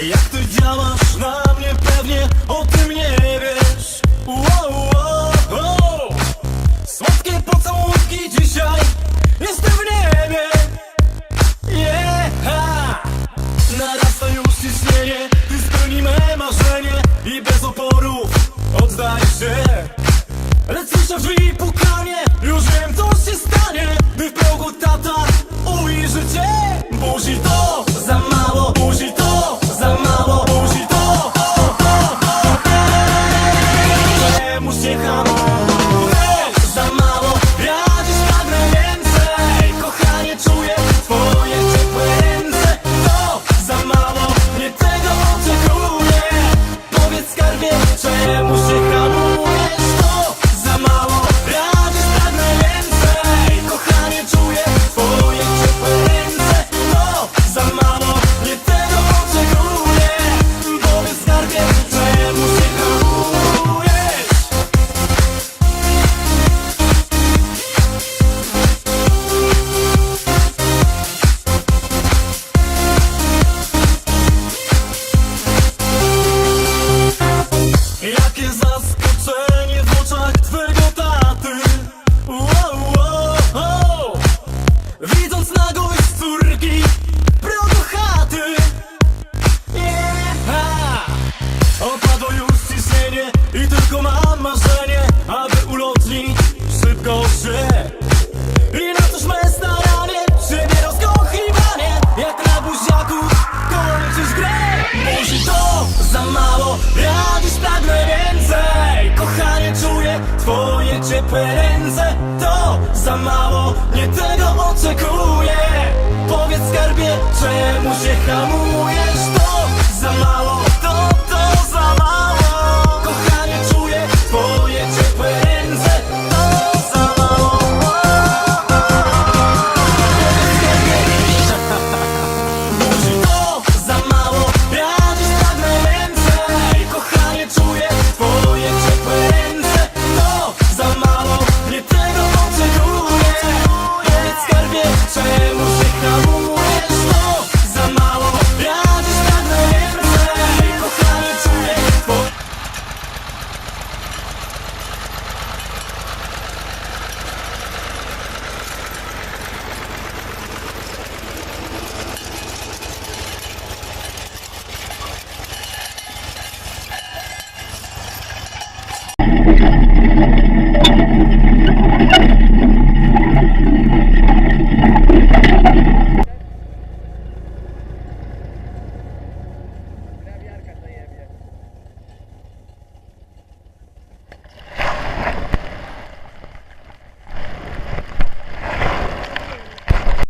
Jak ty działasz na mnie pewnie o tym nie wiesz. Wow, Uciekam Widząc nagość córki progu chaty. Yeah. Opadło już ciśnienie i tylko mam marzenie Aby ulotnić szybko się I na cóż me staranie, czy nie rozkochiwanie? Jak na buziaku kończysz grę. Musi to za mało, ja dziś pragnę więcej. Kochanie czuję twoje ciepłe ręce. To za mało, nie